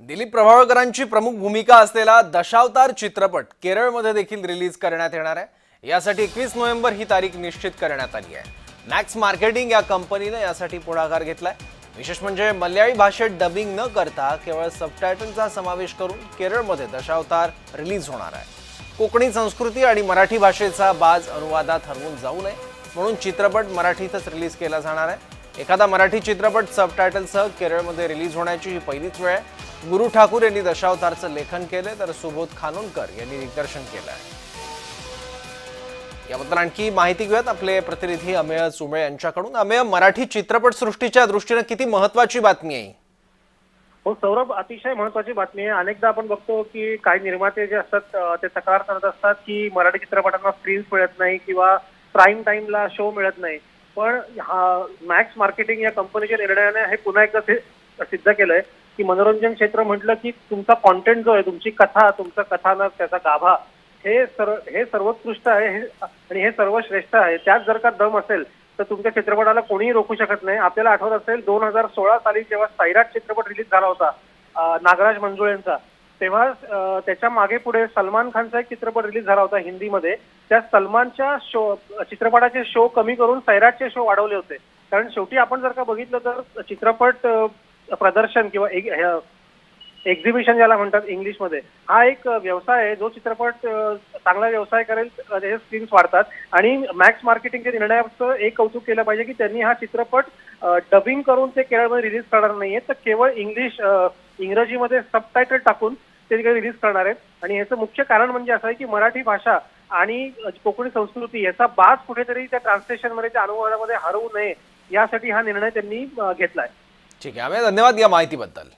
दिलीप प्रभावळकरांची प्रमुख भूमिका असलेला दशावतार चित्रपट केरळमध्ये देखील रिलीज करण्यात येणार आहे. यासाठी एकवीस नोव्हेंबर ही तारीख निश्चित करण्यात आली आहे. मॅक्स मार्केटिंग या कंपनीनं यासाठी पुढाकार घेतलाय. विशेष म्हणजे मल्याळी भाषेत डबिंग न करता केवळ सबटायटलचा समावेश करून केरळमध्ये दशावतार रिलीज होणार आहे. कोकणी संस्कृती आणि मराठी भाषेचा बाज अनुवादात हरवून जाऊ नये म्हणून चित्रपट मराठीतच रिलीज केला जाणार आहे. एखादा मराठी चित्रपट सबटायटलसह केरळमध्ये रिलीज होण्याची ही पहिलीच वेळ आहे. गुरु ठाकूर यांनी दशावतारचं लेखन केलंय तर सुबोध खानोलकर यांनी दिग्दर्शन केलं आहे याबद्दल आणखी माहिती घेऊयात आपले प्रतिनिधी अमेय चुंबळे यांच्याकडून. अमेय मराठी चित्रपट सृष्टीच्या दृष्टीनं किती महत्वाची बातमी आहे? हो सौरभ अतिशय महत्वाची बातमी आहे. अनेकदा आपण बघतो की काही निर्माते जे असतात ते तक्रार करत असतात की मराठी चित्रपटांना स्क्रीन्स मिळत नाही किंवा प्राईम टाईमला शो मिळत नाही. पण हा मॅक्स मार्केटिंग या कंपनीच्या निर्णयाने हे पुन्हा एकदा सिद्ध केलंय की मनोरंजन क्षेत्र म्हटलं की तुमचा कॉन्टेंट जो आहे तुमची कथा तुमचा कथानक त्याचा गाभा हे सर्व हे सर्वोत्कृष्ट आहे हे- आणि हे सर्व श्रेष्ठ आहे. त्यात जर का दम असेल तर तुमच्या चित्रपटाला कोणीही रोखू शकत नाही. आपल्याला आठवत असेल दोन हजार सोळा साली जेव्हा सैराट चित्रपट रिलीज झाला होता नागराज मंजुळेंचा तेव्हा त्याच्यामागे पुढे सलमान खानचा एक चित्रपट रिलीज झाला होता हिंदीमध्ये. त्या सलमानच्या शो चित्रपटाचे शो कमी करून सैराटचे शो वाढवले होते. कारण शेवटी आपण जर का बघितलं तर चित्रपट प्रदर्शन किंवा एक- एक्झिबिशन ज्याला म्हणतात इंग्लिशमध्ये हा एक व्यवसाय आहे. जो चित्रपट चांगला व्यवसाय करेल त्याचे स्क्रीन्स वाढतात. आणि मॅक्स मार्केटिंगच्या निर्णयाचं एक कौतुक केलं पाहिजे की त्यांनी हा चित्रपट डबिंग करून ते केरळमध्ये रिलीज करणार नाहीये. तर केवळ इंग्लिश इंग्रजीमध्ये सबटायटल टाकून ते तिकडे रिलीज करणार आहेत. आणि याचं मुख्य कारण म्हणजे असं आहे की मराठी भाषा आणि कोकणी संस्कृती याचा बाज कुठेतरी त्या ट्रान्सलेशनमध्ये त्या अनुवादामध्ये हरवू नये यासाठी हा निर्णय त्यांनी घेतलाय. ठीक आहे. धन्यवाद या माहितीबद्दल.